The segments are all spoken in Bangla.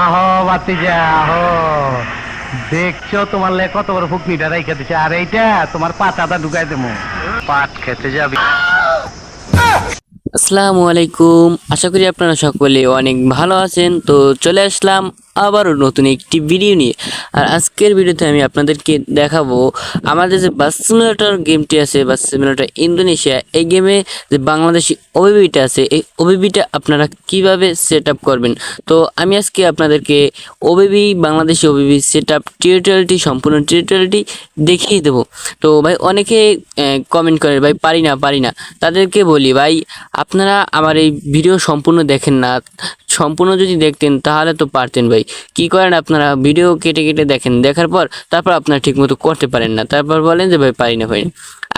আহো আহো। দেখছ তোমার লে কত বড় ফুকনিটা রাই দিছে, আর এইটা তোমার পাতাটা ঢুকাই দেবো। পাট খেতে যাবি। আসসালামু আলাইকুম, আশা করি আপনারা সকলে অনেক ভালো আছেন। তো চলে আসলাম আবারও নতুন একটি ভিডিও নিয়ে। আর আজকের ভিডিওতে আমি আপনাদেরকে দেখাবো আমাদের যে বাস গেমটি আছে বাস ইন্দোনেশিয়া এই গেমে যে বাংলাদেশি ওবিবিটা আছে, এই ওবিবিটা আপনারা কীভাবে সেট করবেন? তো আমি আজকে আপনাদেরকে OBB Bangladeshi OBB set up টিউটোরিয়ালটি সম্পূর্ণ টিউটোরিয়ালটি দেখিয়ে দেবো। তো ভাই, অনেকে কমেন্ট করে, ভাই, পারি না পারি না। তাদেরকে বলি, ভাই, আপনারা আমার এই ভিডিও সম্পূর্ণ দেখেন না। সম্পূর্ণ যদি দেখতেন, তাহলে তো পারতেন ভাই। কি করেন আপনারা? ভিডিও কেটে কেটে দেখেন। দেখার পর তারপর আপনারা ঠিকমতো করতে পারেন না। তারপর বলেন যে, ভাই, পারি না ভাই।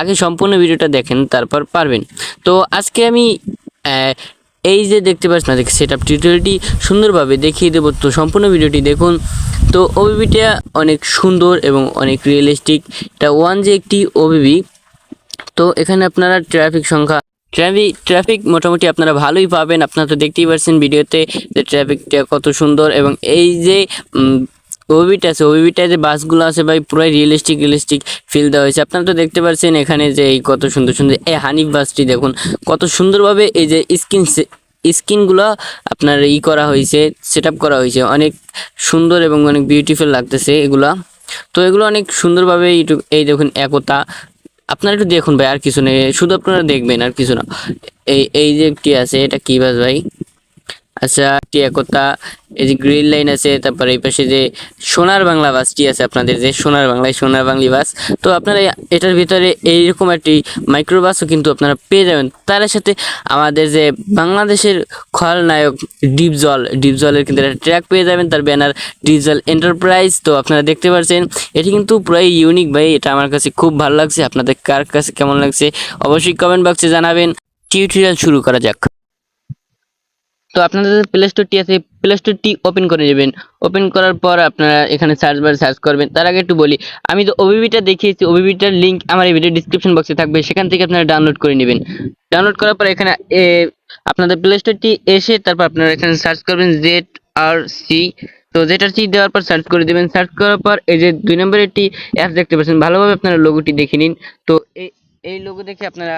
আগে সম্পূর্ণ ভিডিওটা দেখেন, তারপর পারবেন। তো আজকে আমি এই যে দেখতে পাচ্ছেন না সেট আপ টিউটোরিয়ালটি সুন্দরভাবে দেখিয়ে দেবো। তো সম্পূর্ণ ভিডিওটি দেখুন। তো ওবিবিটা অনেক সুন্দর এবং অনেক রিয়েলিস্টিক এটা ওয়ান যে একটি ওবিবি তো এখানে আপনারা ট্রাফিক সংখ্যা ট্রাফিক ট্রাফিক মোটামুটি আপনারা ভালোই পাবেন। আপনারা তো দেখতেই পাচ্ছেন ভিডিওতে যে ট্রাফিকটা কত সুন্দর এবং এই যে ওবিটা আছে ওবিটায় যে বাসগুলো আছে ভাই, পুরাই রিয়েলিস্টিক রিয়েলিস্টিক ফিল দেওয়া হয়েছে। আপনারা তো দেখতে পাচ্ছেন এখানে যে এই কত সুন্দর সুন্দর, এই হানিফ বাসটি দেখুন, কত সুন্দরভাবে এই যে স্ক্রিন স্কিনগুলো আপনার ই করা হয়েছে সেট করা হয়েছে। অনেক সুন্দর এবং অনেক বিউটিফুল লাগতেছে এগুলা। তো এগুলো অনেক সুন্দরভাবে এই দেখুন একতা আপনারা একটু দেখুন ভাই, আর কিছু নেই। শুধু আপনারা দেখবেন, আর কিছু না। এই এই যে একটি আছে, এটা কি ভাই? আচ্ছা একটি একতা, এই যে গ্রিল লাইন আছে, তারপরে এই পাশে যে সোনার বাংলা বাসটি আছে আপনাদের, যে সোনার বাংলায় সোনার বাংলি বাস। তো আপনারা এটার ভিতরে এইরকম একটি মাইক্রো বাসও কিন্তু আপনারা পেয়ে যাবেন। তার সাথে আমাদের যে বাংলাদেশের খলনায়ক ডিপজল, ডিপজলের কিন্তু একটা ট্র্যাক পেয়ে যাবেন, তার ব্যানার ডিপজল এন্টারপ্রাইজ তো আপনারা দেখতে পাচ্ছেন এটি কিন্তু পুরাই ইউনিক ভাই, এটা আমার কাছে খুব ভালো লাগছে। আপনাদের কার কাছে কেমন লাগছে, অবশ্যই কমেন্ট বক্সে জানাবেন। টিউটোরিয়াল শুরু করা যাক। তো আপনাদের প্লে স্টোরটি আছে প্লে স্টোরটি ওপেন করে নেবেন। ওপেন করার পর আপনারা এখানে সার্চ বার সার্চ করবেন। তার আগে একটু বলি, আমি তো ওবিবিটা দেখিয়েছি। ওবিবিটার লিঙ্ক আমার এই ভিডিও ডিসক্রিপশন বক্সে থাকবে। সেখান থেকে আপনারা ডাউনলোড করে নেবেন। ডাউনলোড করার পর এখানে আপনাদের প্লে স্টোরটি এসে তারপর আপনারা এখানে সার্চ করবেন জেড আর সি তো জেটার সি দেওয়ার পর সার্চ করে দেবেন। সার্চ করার পর এই যে দুই নম্বরের একটি অ্যাপ দেখতে পাচ্ছেন। ভালোভাবে আপনারা লোগোটি দেখে নিন। তো এই এই লোগো দেখে আপনারা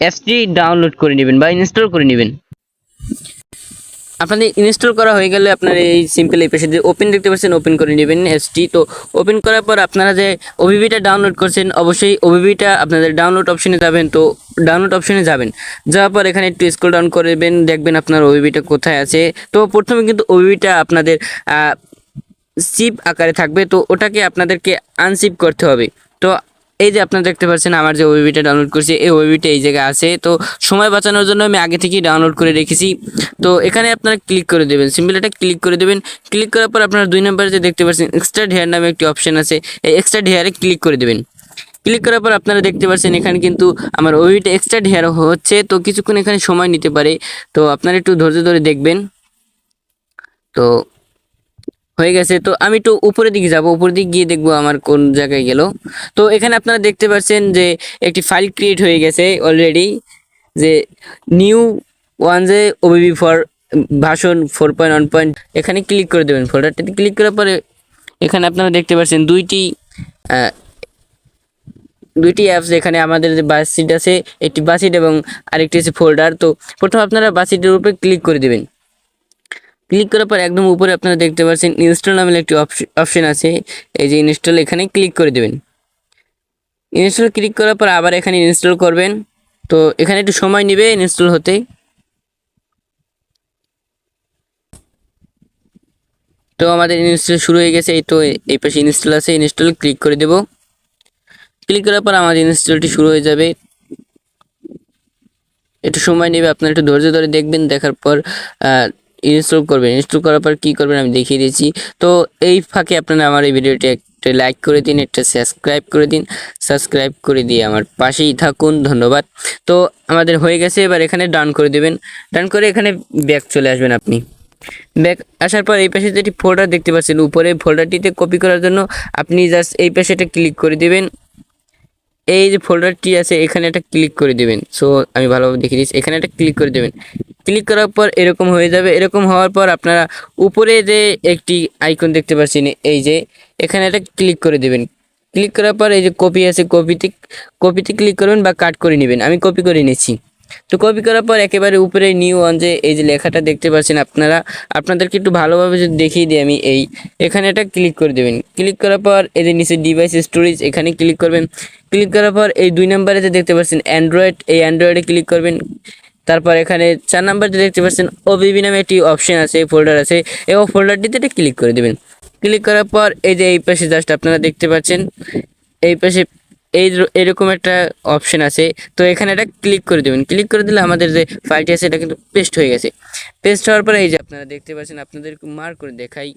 অ্যাপসটি ডাউনলোড করে নেবেন বা ইনস্টল করে নেবেন। আপনাদের ইনস্টল করা হয়ে গেলে আপনার এই সিম্পল এই পাশে যে ওপেন দেখতে পাচ্ছেন ওপেন করে নেবেন এসটি তো ওপেন করার পর আপনারা যে ওবিবিটা ডাউনলোড করছেন, অবশ্যই ওবিবিটা আপনাদের ডাউনলোড অপশনে যাবেন। তো ডাউনলোড অপশনে যাবেন। যাওয়ার পর এখানে একটু স্ক্রল ডাউন করবেন দেখবেন আপনার ওবিবিটা কোথায় আছে। তো প্রথমে কিন্তু ওবিবিটা আপনাদের সিপ আকারে থাকবে। তো ওটাকে আপনাদেরকে আনসিপ করতে হবে। তো এই যে আপনারা দেখতে পাচ্ছেন, আমার যে ওবিবিটা ডাউনলোড করছি, এই ওবিবিটা এই জায়গায় আছে। তো সময় বাঁচানোর জন্য আমি আগে থেকেই ডাউনলোড করে রেখেছি। তো এখানে আপনারা ক্লিক করে দেবেন সিম্পল এটা ক্লিক করে দেবেন। ক্লিক করার পর আপনারা দুই নম্বরে যে দেখতে পাচ্ছেন এক্সট্রা হেয়ার নামে একটি অপশন আছে, এই এক্সট্রা হেয়ারে ক্লিক করে দেবেন। ক্লিক করার পর আপনারা দেখতে পাচ্ছেন, এখানে কিন্তু আমার ওইটা এক্সট্রা হেয়ার হচ্ছে। তো কিছুক্ষণ এখানে সময় নিতে পারে। তো আপনারা একটু ধৈর্য ধরে দেখবেন। তো হয়ে গেছে। তো আমি একটু উপরের দিকে যাব। উপরের দিকে গিয়ে দেখব আমার কোন জায়গায় গেল। তো এখানে আপনারা দেখতে পাচ্ছেন যে একটি ফাইল ক্রিয়েট হয়ে গেছে অলরেডি যে নিউ ওয়ান যে OBB for version four point one point এখানে ক্লিক করে দেবেন ফোল্ডারটাতে ক্লিক করার পরে এখানে আপনারা দেখতে পাচ্ছেন দুইটি দুইটি অ্যাপস এখানে আমাদের যে বাস সিট আছে, একটি বাসিট এবং আরেকটি আছে ফোল্ডার তো প্রথম আপনারা বাসিটের উপরে ক্লিক করে দেবেন। ক্লিক করার পর একদম উপরে আপনারা দেখতে পাচ্ছেন ইনস্টল নামের একটি অপশন আছে। এই যে ইনস্টল এখানে ক্লিক করে দেবেন। ইনস্টল ক্লিক করার পর আবার এখানে ইনস্টল করবেন। তো এখানে একটু সময় নেবে ইনস্টল হতে। তো আমাদের ইনস্টল শুরু হয়ে গেছে। এই তো এই পাশে ইনস্টল আছে। ইনস্টল ক্লিক করে দেব। ক্লিক করার পর আমাদের ইনস্টলটি শুরু হয়ে যাবে। একটু সময় নেবে। আপনারা একটু ধৈর্য ধরে দেখবেন। দেখার পর ইনস্টল করবেন। ইনস্টল করার পর কী করবেন আমি দেখিয়ে দিয়েছি তো এই ফাঁকে আপনারা আমার এই ভিডিওটি একটা লাইক করে দিন, একটা সাবস্ক্রাইব করে দিন সাবস্ক্রাইব করে দিয়ে আমার পাশেই থাকুন, ধন্যবাদ। তো আমাদের হয়ে গেছে, এবার এখানে ডান করে দেবেন। ডান করে এখানে ব্যাক চলে আসবেন আপনি। ব্যাক আসার পর এই পাশে যেটি ফোল্ডার দেখতে পাচ্ছেন, উপরে ফোল্ডারটিতে কপি করার জন্য আপনি জাস্ট এই পাশে এটা ক্লিক করে দেবেন। এই যে ফোল্ডারটি আছে, এখানে একটা ক্লিক করে দেবেন। সো আমি ভালোভাবে দেখে দিচ্ছি, এখানে একটা ক্লিক করে দেবেন। ক্লিক করার পর এরকম হয়ে যাবে। এরকম হওয়ার পর আপনারা উপরে যে একটি আইকন দেখতে পাচ্ছেন, এই যে, এখানে একটা ক্লিক করে দেবেন। ক্লিক করার পর এই যে কপি আছে কপিতে কপিতে ক্লিক করবেন বা কাট করে নেবেন। আমি কপি করে নিচ্ছি। তো কপি করার পর একেবারে উপরে নিউ অন যে এই যে লেখাটা দেখতে পাচ্ছেন আপনারা, আপনাদেরকে একটু ভালোভাবে যদি দেখিয়ে দিই আমি এই, এখানে এটা ক্লিক করে দেবেন। ক্লিক করার পর এই যে নিচে ডিভাইস স্টোরেজ এখানে ক্লিক করবেন। ক্লিক করার পর এই দুই নাম্বারে যে দেখতে পাচ্ছেন অ্যান্ড্রয়েড এই অ্যান্ড্রয়েডে ক্লিক করবেন। তারপর এখানে চার নাম্বার যে দেখতে পাচ্ছেন ওবিবি নামে একটি অপশন আছে ফোল্ডার আছে। এই ফোল্ডারটিতে এটা ক্লিক করে দেবেন। ক্লিক করার পর এই যে এই পাশে জাস্ট আপনারা দেখতে পাচ্ছেন, এই পাশে এই এরকম একটা অপশন আছে। তো এখানে এটা ক্লিক করে দেবেন। ক্লিক করে দিলে আমাদের যে ফাইলটি আছে, এটা কিন্তু পেস্ট হয়ে গেছে। পেস্ট হওয়ার পরে এই যে আপনারা দেখতে পাচ্ছেন আপনাদের মার্ক করে দেখাই।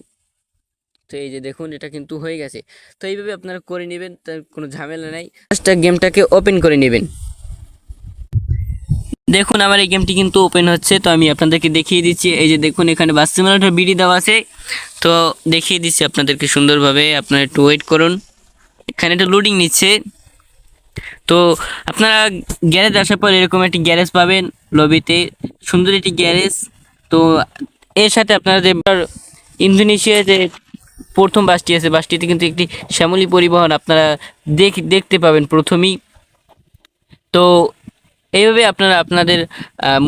তো এই যে দেখুন, এটা কিন্তু হয়ে গেছে। তো এইভাবে আপনারা করে নেবেন, তার কোনো ঝামেলা নাই। জাস্ট গেমটাকে ওপেন করে নেবেন। দেখুন, আমার এই গেমটি কিন্তু ওপেন হচ্ছে। তো আমি আপনাদেরকে দেখিয়ে দিচ্ছি। এই যে দেখুন, এখানে বাস সিমুলেটর বিডি দেওয়া আছে। তো দেখিয়ে দিচ্ছি আপনাদেরকে সুন্দরভাবে। আপনারা একটু ওয়েট করুন। এখানে একটু লোডিং নিচ্ছে। তো আপনারা গ্যারেজ আসার পর এরকম একটি গ্যারেজ পাবেন লবিতে। সুন্দর একটি গ্যারেজ। তো এর সাথে আপনারা যে ইন্দোনেশিয়া যে প্রথম বাসটি আছে, বাসটিতে কিন্তু একটি শ্যামলী পরিবহন আপনারা দেখ, দেখতে পাবেন প্রথমেই। তো এইভাবে আপনারা আপনাদের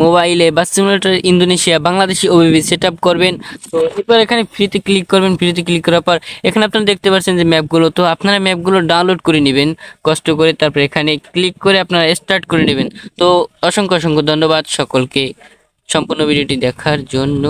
মোবাইলে বা simulator Indonesia Bangladeshi OBB set up করবেন। তো এরপর এখানে ফ্রিতে ক্লিক করবেন। ফ্রিতে ক্লিক করার পর এখানে আপনারা দেখতে পাচ্ছেন যে ম্যাপগুলো তো আপনারা ম্যাপগুলো ডাউনলোড করে নেবেন, কষ্ট করে তারপর এখানে ক্লিক করে আপনারা স্টার্ট করে নেবেন। তো অসংখ্য অসংখ্য ধন্যবাদ সকলকে। সম্পূর্ণ ভিডিওটি দেখার জন্য।